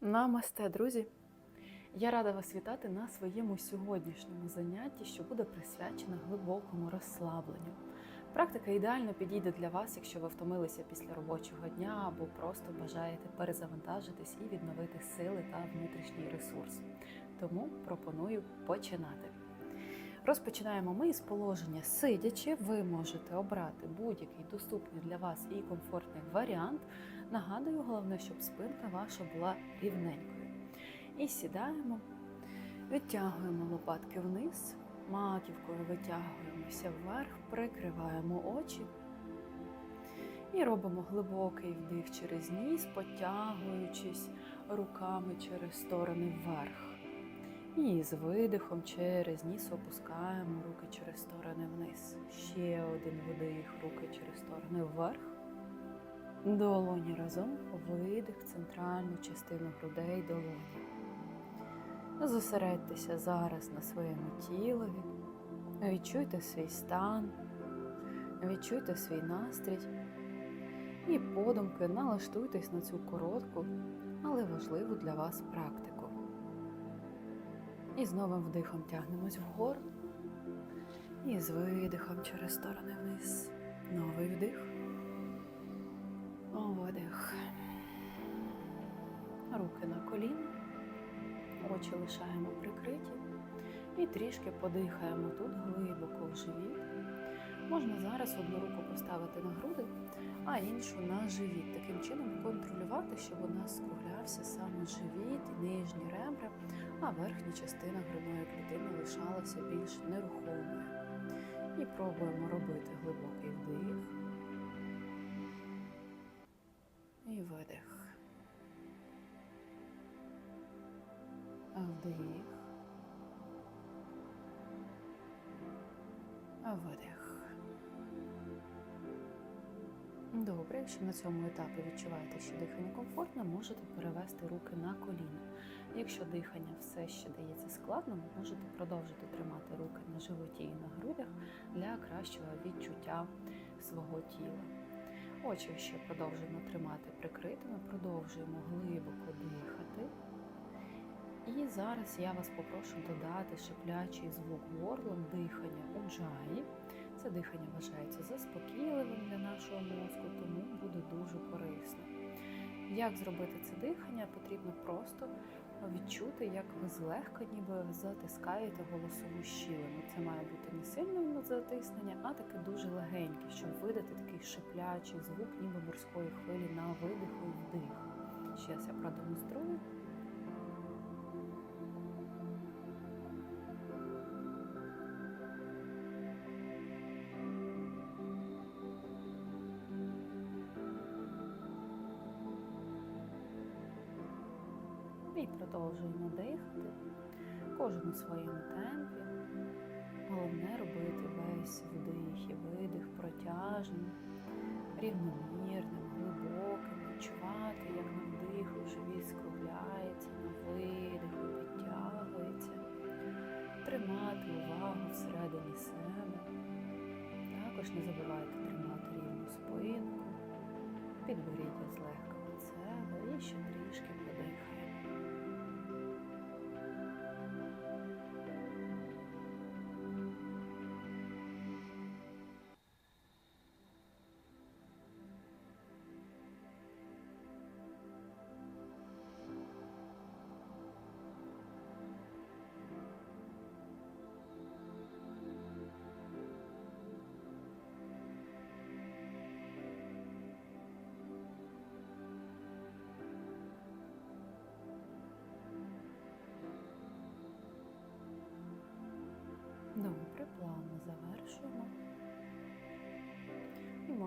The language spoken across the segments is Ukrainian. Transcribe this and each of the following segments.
Намасте, друзі! Я рада вас вітати на своєму сьогоднішньому занятті, що буде присвячено глибокому розслабленню. Практика ідеально підійде для вас, якщо ви втомилися після робочого дня або просто бажаєте перезавантажитись і відновити сили та внутрішній ресурс. Тому пропоную починати. Розпочинаємо ми із положення сидячи. Ви можете обрати будь-який доступний для вас і комфортний варіант. Нагадую, головне, щоб спинка ваша була рівненькою. І сідаємо, відтягуємо лопатки вниз, маківкою витягуємося вверх, прикриваємо очі і робимо глибокий вдих через ніс, потягуючись руками через сторони вверх. І з видихом через ніс опускаємо руки через сторони вниз. Ще один видих, руки через сторони вверх. Долоні разом, видих, центральну частину грудей долоні. Зосередьтеся зараз на своєму тілові. Відчуйте свій стан, відчуйте свій настрій і подумки налаштуйтесь на цю коротку, але важливу для вас практику. І з новим вдихом тягнемось вгору. І з видихом через сторони вниз. Новий вдих. Видих. Руки на коліна. Очі лишаємо прикриті. І трішки подихаємо тут глибоко в живіт. Можна зараз одну руку поставити на груди, а іншу на живіт. Таким чином контролювати, щоб у нас скруглявся саме живіт і нижні ребра, а верхня частина грудної клітини лишалася більш нерухомою. І пробуємо робити глибокий вдих і видих. Вдих. Видих. Добре, якщо на цьому етапі відчуваєте, що дихання комфортне, можете перевести руки на коліна. Якщо дихання все ще дається складно, можете продовжити тримати руки на животі і на грудях для кращого відчуття свого тіла. Очі ще продовжуємо тримати прикритими, продовжуємо глибоко дихати. І зараз я вас попрошу додати шиплячий звук горлом дихання у джаї. Це дихання вважається заспокійливим для нашого мозку, тому буде дуже корисно. Як зробити це дихання? Потрібно просто відчути, як ви злегка ніби затискаєте голосову щілину. Це має бути не сильне затиснення, а таке дуже легеньке, щоб видати такий шиплячий звук, ніби морської хвилі на видиху і вдих. Ще я продемонструю. Своєму темпі. Головне робити весь вдих і видих протяжно, рівномірним,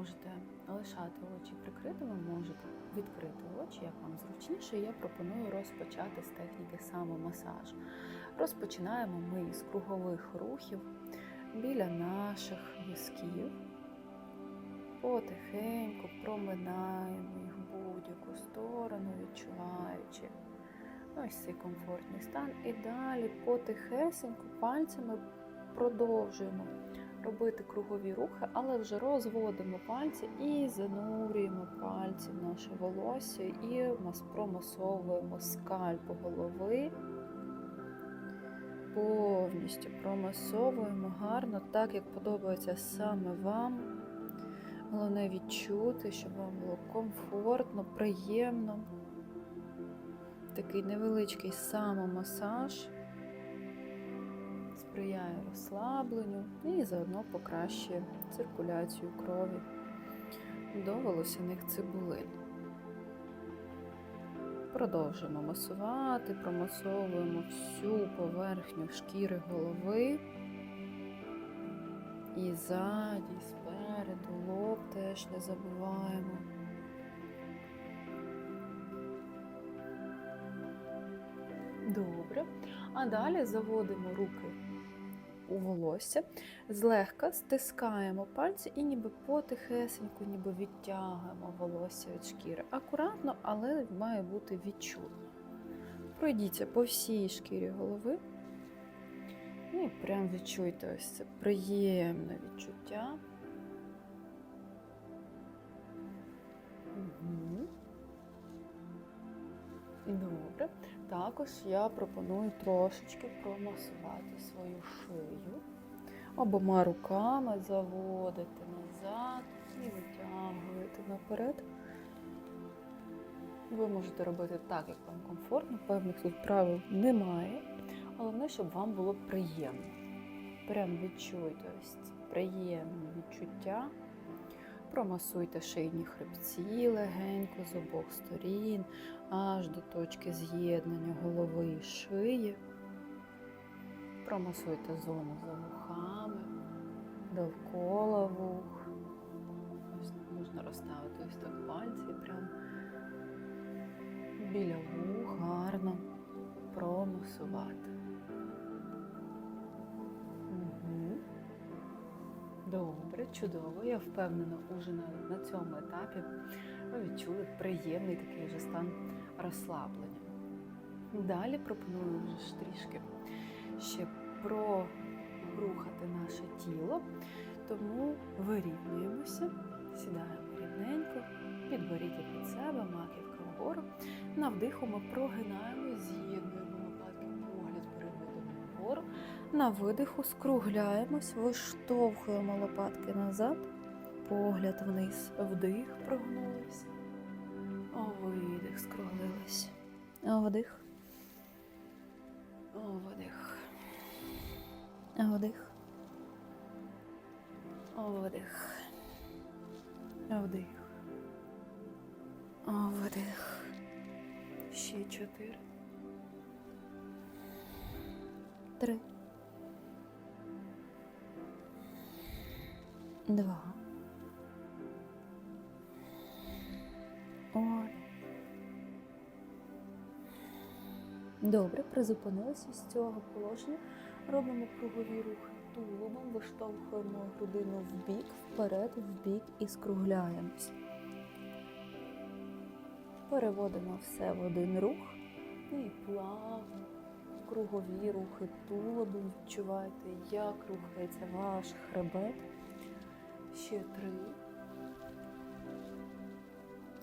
можете лишати очі прикритими, можете відкрити очі, як вам зручніше. Я пропоную розпочати з техніки самомасажу. Розпочинаємо ми із кругових рухів біля наших висків. Потихеньку проминаємо їх в будь-яку сторону, відчуваючи ось цей комфортний стан. І далі потихесеньку пальцями продовжуємо робити кругові рухи, але вже розводимо пальці і занурюємо пальці в наше волосся і мас- промасовуємо скальпу голови. Повністю промасовуємо гарно, так як подобається саме вам. Головне відчути, щоб вам було комфортно, приємно. Такий невеличкий самомасаж сприяє розслабленню і заодно покращує циркуляцію крові до волосяних цибулин. Продовжуємо масувати, промасовуємо всю поверхню шкіри голови. І ззаді, спереду, лоб теж не забуваємо. Добре. А далі заводимо руки у волосся, злегка стискаємо пальці і ніби потихесеньку, ніби відтягуємо волосся від шкіри. Акуратно, але має бути відчутно. Пройдіться по всій шкірі голови. І прям відчуйте ось це приємне відчуття. Добре. Також я пропоную трошечки промасувати свою шию. Обома руками заводити назад і витягуєте наперед. Ви можете робити так, як вам комфортно, певних тут правил немає. Головне, щоб вам було приємно. Прям відчуйте ось ці відчуття. Промасуйте шийні хребці легенько з обох сторін, аж до точки з'єднання голови і шиї. Промасуйте зону за вухами, довкола вух. Можна розставити ось так пальці і прям біля вух гарно промасувати. Добре, чудово. Я впевнена, уже на цьому етапі ви відчули приємний такий вже стан розслаблення. Далі пропоную вже трішки ще прорухати наше тіло, тому вирівнюємося, сідаємо рівненько, підборіддя під себе, маківка вгору. На вдиху ми прогинаємо, з'єднуємо лопатки, погляд переводимо вгору. На видиху скругляємось, виштовхуємо лопатки назад, погляд вниз, вдих, прогнулися. Видих, скруглились. Вдих. Вдих. Вдих. Вдих. Вдих. Вдих. Ще чотири. Три. Два. Один. Добре, призупинилися з цього положення. Робимо кругові рухи тулубом, виштовхуємо грудину в бік, вперед, в бік і скругляємось. Переводимо все в один рух і плавно кругові рухи тулубом. Відчувайте, як рухається ваш хребет. Ще три.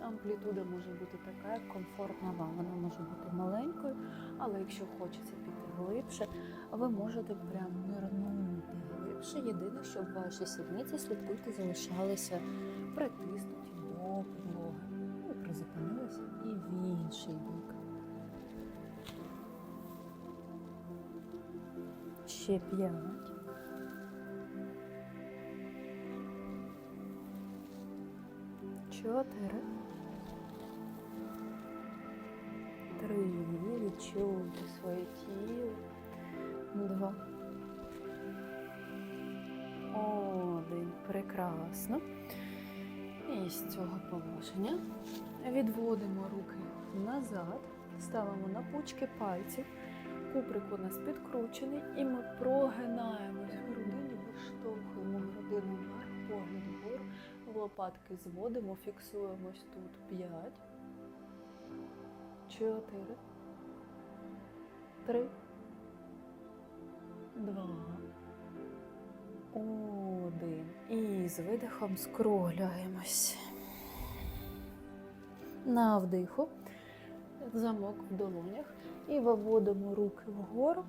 Амплітуда може бути така, як комфортна вам. Вона може бути маленькою, але якщо хочеться піти глибше, ви можете прям нирнути глибше. Єдине, щоб ваші сідниці слідкуйте залишалися притиснуті до підлоги. Ви призупинилися і в інший бік. Ще п'ять. Чотири. Три. Відчуйте своє тіло. Два. Один. Прекрасно. І з цього положення відводимо руки назад, ставимо на пучки пальців. Куприк у нас підкручений, і ми прогинаємось лопатки зводимо, фіксуємось тут 5, 4, 3, 2, 1. І з видихом скругляємось. На вдиху, замок в долонях. І виводимо руки вгору,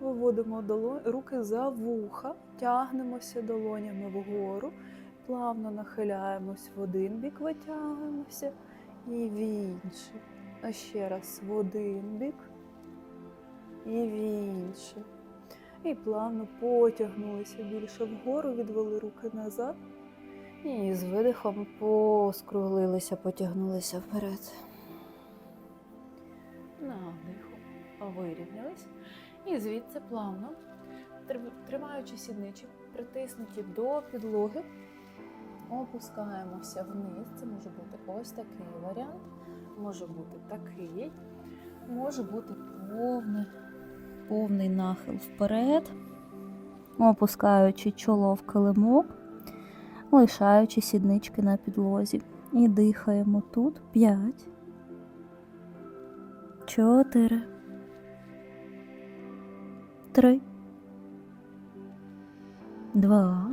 виводимо руки за вуха, тягнемося долонями вгору, плавно нахиляємось в один бік, витягуємося і в інший. А ще раз в один бік і в інший. І плавно потягнулися більше вгору, відвели руки назад. І з видихом поскруглилися, потягнулися вперед. На вдиху вирівнялись. І звідси плавно, тримаючи сідничі, притиснуті до підлоги, опускаємося вниз. Це може бути ось такий варіант, може бути такий, може бути повний, повний нахил вперед, опускаючи чоло в килимок, лишаючи сіднички на підлозі. І дихаємо тут. 5, 4, 3, 2,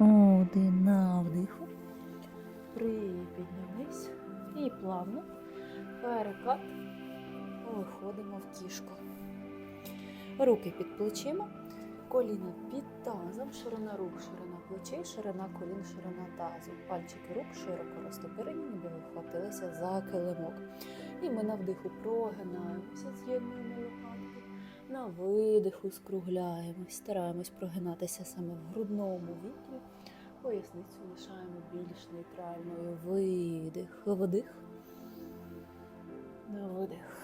один на вдиху. Припіднялись і плавно перекат виходимо в кішку. Руки під плечима, коліна під тазом, ширина рук, ширина плечей, ширина колін, ширина тазу. Пальчики рук широко розтопирені, ніби ви вхватилися за килимок. І ми на вдиху прогинаємося, з'єднуємо. На видиху скругляємось, стараємось прогинатися саме в грудному відділі. Поясницю лишаємо більш нейтральною. Видих, вдих. На видих.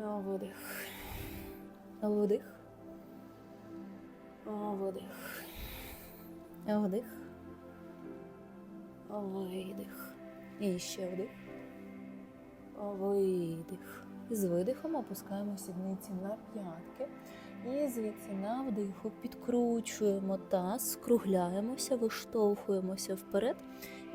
Вдих. Видих. Вдих. На вдих. Видих. І ще вдих. Видих. З видихом опускаємо сідниці на п'ятки. І звідси на вдиху підкручуємо таз, скругляємося, виштовхуємося вперед.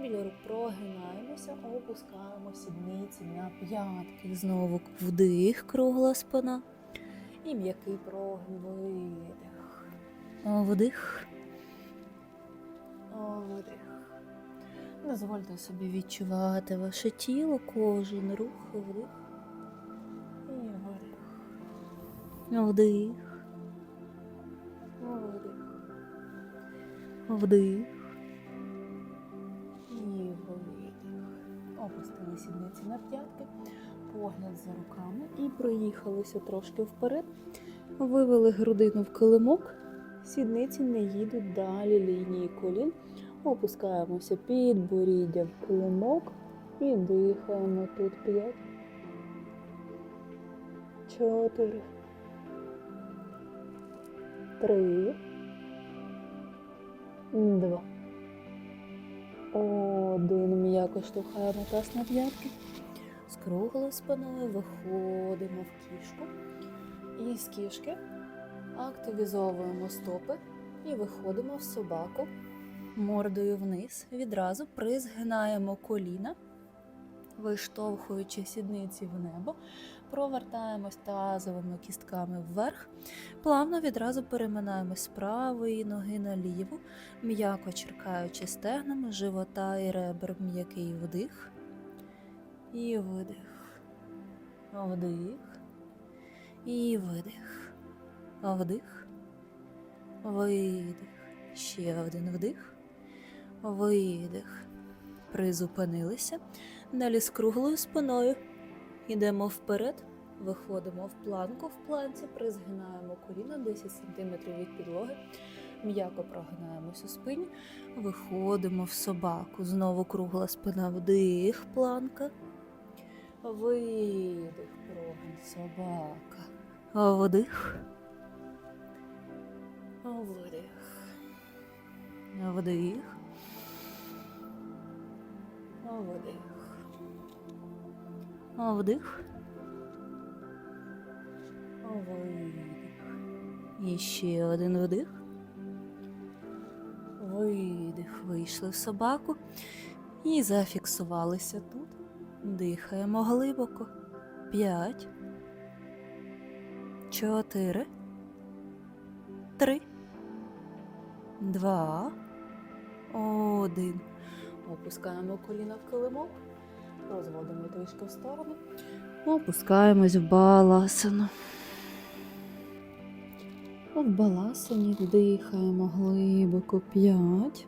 Біля рук прогинаємося, опускаємо сідниці на п'ятки. Знову вдих, кругла спина. І м'який прогин, видих. Вдих. Видих. Дозвольте собі відчувати ваше тіло, кожен рух, вдих і. Вдих. Видих. Вдих. І видих. Опустили сідниці на п'ятки, погляд за руками і проїхалися трошки вперед. Вивели грудину в килимок. Сідниці не їдуть далі лінії колін. Опускаємося під боріддя в килимок і дихаємо тут п'ять. Чотири. Три. Два. Один. М'яко штовхаємо таз на п'ятки. З круглою спиною виходимо в кішку. І з кішки активізовуємо стопи і виходимо в собаку мордою вниз. Відразу призгинаємо коліна, виштовхуючи сідниці в небо, провертаємось тазовими кістками вверх, плавно відразу переминаємось з правої ноги на ліву, м'яко черкаючи стегнами живота і ребер м'який вдих і видих. Вдих і видих. Вдих. Видих. Ще один вдих. Видих. Призупинилися. Далі з круглою спиною. Йдемо вперед. Виходимо в планку в планці, призгинаємо коліна 10 см від підлоги. М'яко прогинаємось у спині. Виходимо в собаку. Знову кругла спина. Вдих, планка. Видих, прогин, собака. Вдих. Видих. Вдих. Видих. Вдих. Видих. І ще один вдих. Видих. Вийшли в собаку і зафіксувалися тут. Дихаємо глибоко. П'ять. Чотири. три, два, один. Опускаємо коліна в килимок, розводимо трішки в сторону, опускаємось в баласану. В баласані дихаємо глибоко п'ять.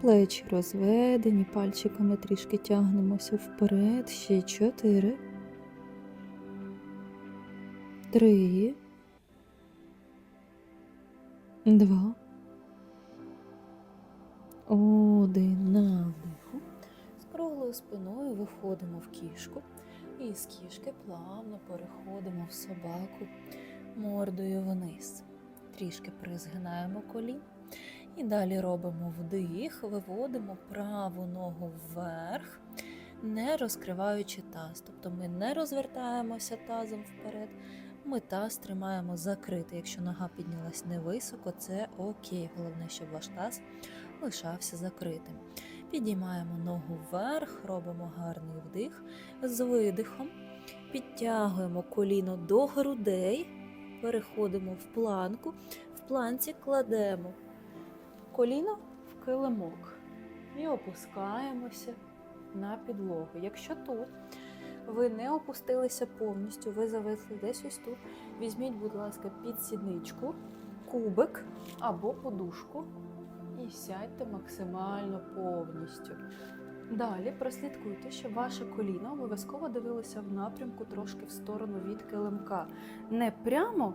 Плечі розведені, пальчиками трішки тягнемося вперед. Ще чотири. Три. Два. Один. З круглою спиною виходимо в кішку. І з кішки плавно переходимо в собаку мордою вниз. Трішки призгинаємо колін. І далі робимо вдих, виводимо праву ногу вверх, не розкриваючи таз. Тобто ми не розвертаємося тазом вперед, ми таз тримаємо закритий. Якщо нога піднялась невисоко, це окей. Головне, щоб ваш таз лишався закритим. Підіймаємо ногу вверх, робимо гарний вдих з видихом, підтягуємо коліно до грудей, переходимо в планку, в планці кладемо коліно в килимок і опускаємося на підлогу. Якщо тут ви не опустилися повністю, ви зависли десь ось тут, візьміть, будь ласка, під сідничку, кубик або подушку і сядьте максимально повністю. Далі прослідкуйте, щоб ваше коліно обов'язково дивилося в напрямку трошки в сторону від килимка. Не прямо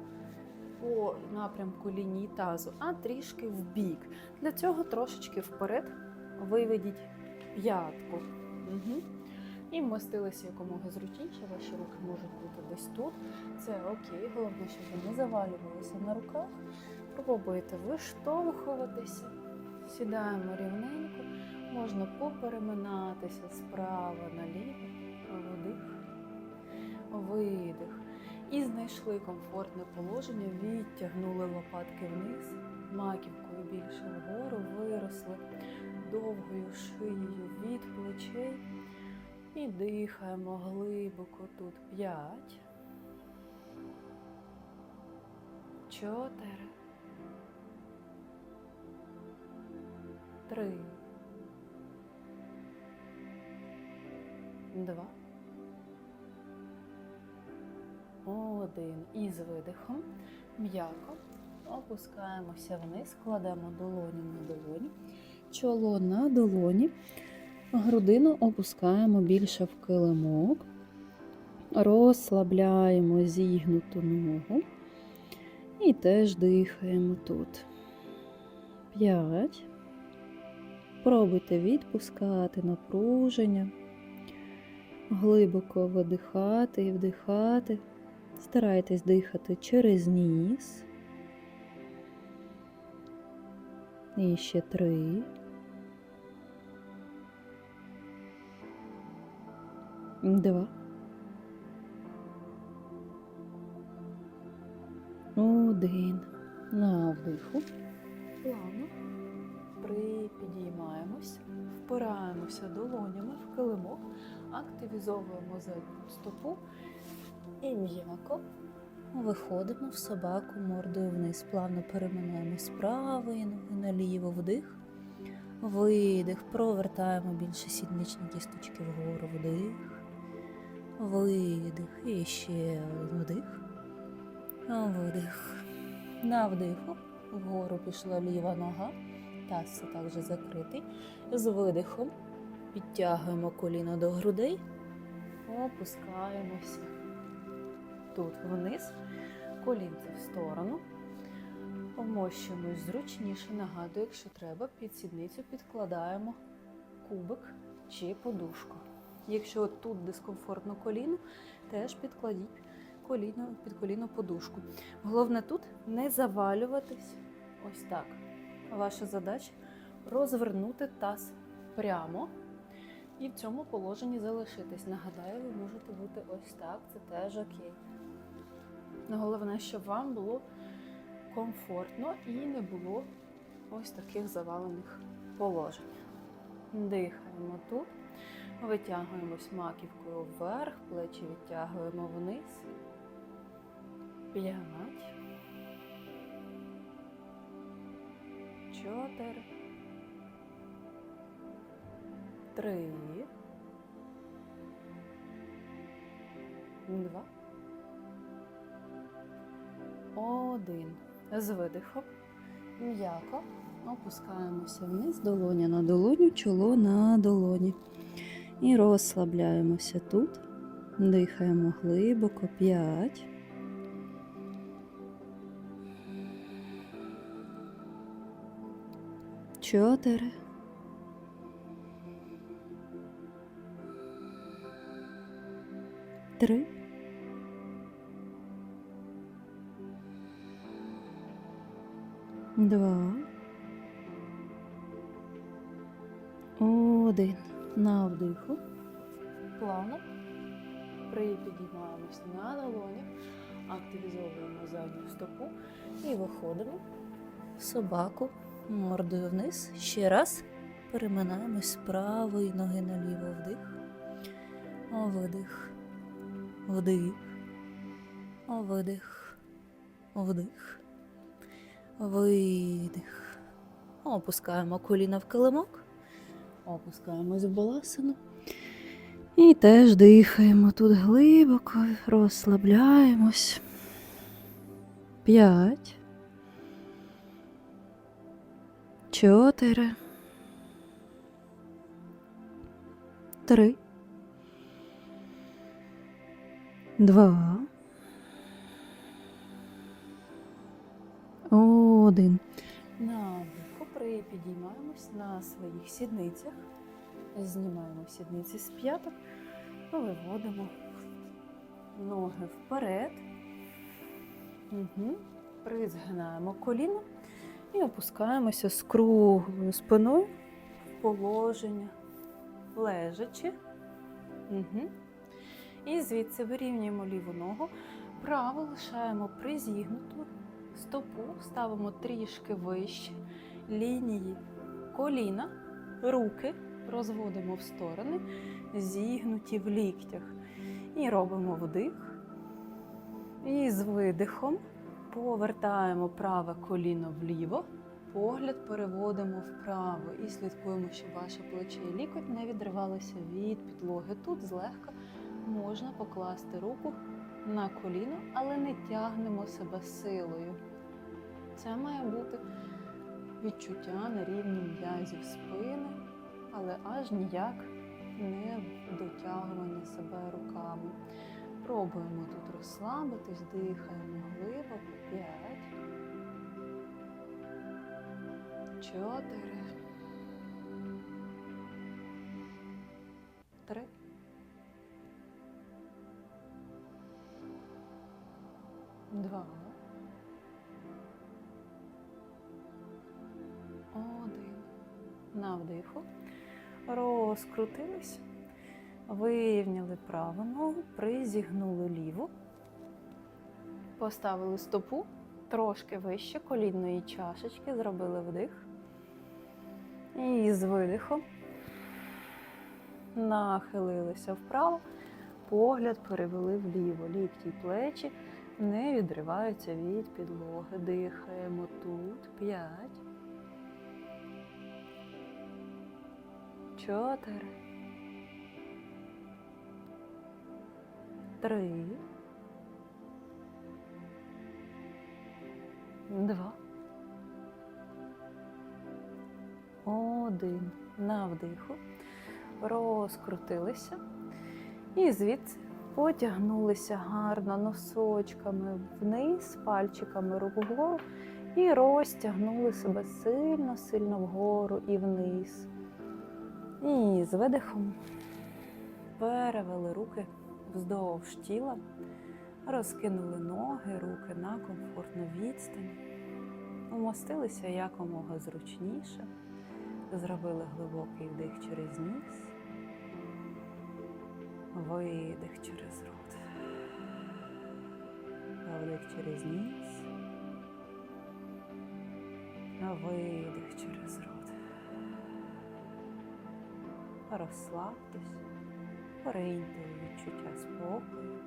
по напрямку лінії тазу, а трішки вбік. Для цього трошечки вперед виведіть п'ятку. Угу. І вмостилися якомога зручніше. Ваші руки можуть бути десь тут. Це окей, головне, щоб ви не завалювалися на руках. Пробуйте виштовхуватися. Сідаємо рівненько, можна попереминатися справа наліво, вдих, видих. І знайшли комфортне положення, відтягнули лопатки вниз, маківкою більше вгору, виросли довгою шиєю від плечей. І дихаємо глибоко тут. П'ять. Чотири. Три. Два. Один. І з видихом м'яко опускаємося вниз, кладемо долоні на долоні, чоло на долоні, грудину опускаємо більше в килимок, розслабляємо зігнуту ногу і теж дихаємо тут. П'ять. Пробуйте відпускати напруження, глибоко видихати і вдихати. Старайтесь дихати через ніс. І ще три. Два. Один. На вдиху. Плавно. Припідіймаємось, впираємося долонями в килимок, активізовуємо задню стопу і м'яко виходимо в собаку мордою вниз. Плавно переминаємо з правої ноги наліво вдих, видих, провертаємо більше сідничні кісточки вгору, вдих, видих, і ще вдих, видих. На вдиху вгору пішла ліва нога, таз все так же закритий. З видихом підтягуємо коліно до грудей, опускаємося тут вниз, колінце в сторону. Вмощуємось зручніше. Нагадую, якщо треба, під сідницю підкладаємо кубик чи подушку. Якщо тут дискомфортно коліно, теж підкладіть коліно, під коліно подушку. Головне тут не завалюватись ось так. Ваша задача розвернути таз прямо і в цьому положенні залишитись. Нагадаю, ви можете бути ось так, це теж окей. Головне, щоб вам було комфортно і не було ось таких завалених положень. Дихаємо тут, витягуємось маківкою вверх, плечі відтягуємо вниз. П'ять. Чотири, три, два, один. З видихом. М'яко. Опускаємося вниз, долоня на долоню, чоло на долоні. І розслабляємося тут. Дихаємо глибоко. П'ять. Чотири. Три. Два. Один. На вдиху. Плавно. Припідіймаємось на долоні. Активізовуємо задню стопу і виходимо в собаку мордою вниз. Ще раз. Переминаємось з правої ноги наліво вдих. Видих. Вдих. Видих. Вдих. Видих. Опускаємо коліна в килимок. Опускаємось в баласину. І теж дихаємо тут глибоко, розслабляємось. П'ять. Чотири. Три. Два. Один. На вдиху припідіймаємось на своїх сідницях. Знімаємо сідниці з п'яток, виводимо ноги вперед. Угу. Призгинаємо коліно і опускаємося з круглою спиною в положення, лежачи. Угу. І звідси вирівнюємо ліву ногу, праву лишаємо призігнуту, стопу ставимо трішки вище лінії коліна, руки розводимо в сторони, зігнуті в ліктях. І робимо вдих. І з видихом повертаємо праве коліно вліво, погляд переводимо вправо і слідкуємо, щоб ваше плече і лікоть не відривалося від підлоги. Тут злегка можна покласти руку на коліно, але не тягнемо себе силою. Це має бути відчуття на рівні м'язів спини, але аж ніяк не дотягування себе руками. Пробуємо тут розслабитись, дихаємо глибоко. П'ять. Чотири. Три. Два. Один. На вдиху. Розкрутились. Вирівняли праву ногу, призігнули ліву. Поставили стопу трошки вище колінної чашечки, зробили вдих. І з видихом нахилилися вправо, погляд перевели вліво. Лікті й плечі не відриваються від підлоги. Дихаємо тут. П'ять. Чотири. Три. Два. Один. На вдиху. Розкрутилися. І звідси потягнулися гарно носочками вниз, пальчиками рук вгору. І розтягнули себе сильно-сильно вгору і вниз. І з видихом перевели руки вздовж тіла, розкинули ноги, руки на комфортну відстань, умостилися якомога зручніше, зробили глибокий вдих через ніс, видих через рот, вдих через ніс, видих через рот. Розслабтесь, у відчуття спокою.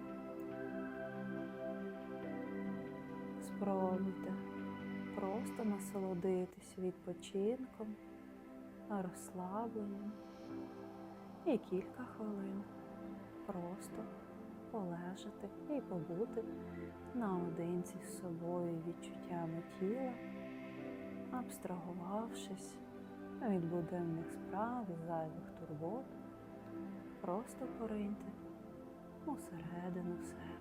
Спробуйте просто насолодитись відпочинком, розслабленням і кілька хвилин просто полежати і побути наодинці з собою відчуттями тіла, абстрагувавшись від буденних справ і зайвих турбот, просто пориньте усередину себе.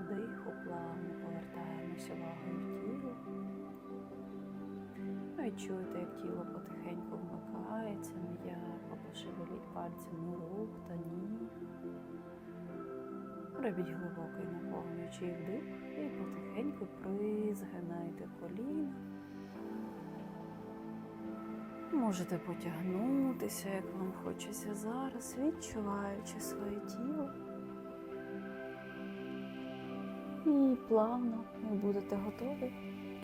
Вдиху плавно повертаємось увагою в тіло. Відчуйте, як тіло потихеньку вмикається, м'яко пошевеліть пальцями рук та ніг. Робіть глибокий наповнюючий вдих і потихеньку призгинайте коліна. Можете потягнутися, як вам хочеться зараз, відчуваючи своє тіло. І плавно ви будете готові.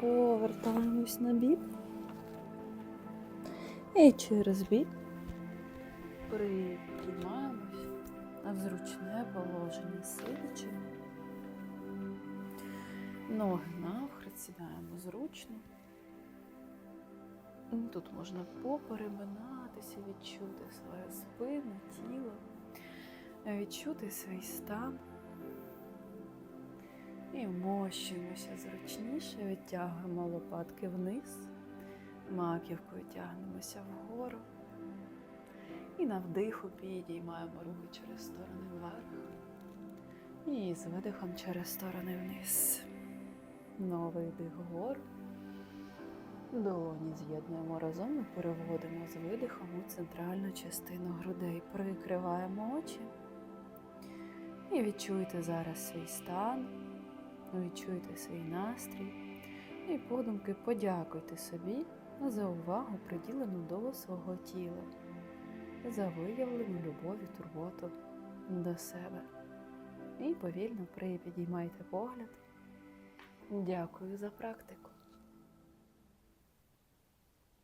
Повертаємось на бік. І через бік припіднімаємось в зручне положення сидячи. Ноги навхрест сідаємо зручно. Тут можна попереминатися, відчути свою спину, тіло, відчути свій стан. І вмощуємося зручніше, відтягуємо лопатки вниз, маківкою тягнемося вгору. І на вдиху підіймаємо руки через сторони вверх. І з видихом через сторони вниз. Новий вдих вгору. Долоні з'єднуємо разом і переводимо з видихом у центральну частину грудей. Прикриваємо очі. І відчуйте зараз свій стан. Відчуйте свій настрій і подумки подякуйте собі за увагу, приділену до свого тіла, за виявлену любов і турботу до себе. І повільно припідіймайте погляд. Дякую за практику.